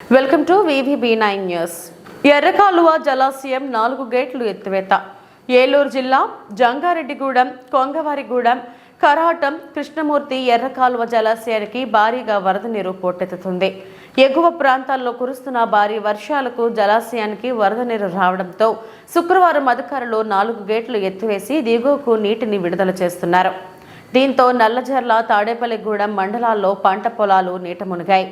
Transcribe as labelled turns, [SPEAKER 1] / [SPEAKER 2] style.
[SPEAKER 1] Welcome to VVB nine news. Errakaluva జలాశయం నాలుగు గేట్లు ఎత్తివేత. ఏలూరు జిల్లా జంగారెడ్డిగూడెం కొంగవారిగూడెం కరాటం కృష్ణమూర్తి ఎర్రకాలువ జలాశయానికి భారీగా వరద నీరు పోటెత్తుతుంది. ఎగువ ప్రాంతాల్లో కురుస్తున్న భారీ వర్షాలకు జలాశయానికి వరద నీరు రావడంతో శుక్రవారం అధికారులు నాలుగు గేట్లు ఎత్తివేసి దిగువకు నీటిని విడుదల చేస్తున్నారు. దీంతో నల్లజర్ల తాడేపల్లిగూడెం మండలాల్లో పంట పొలాలు నీట మునిగాయి.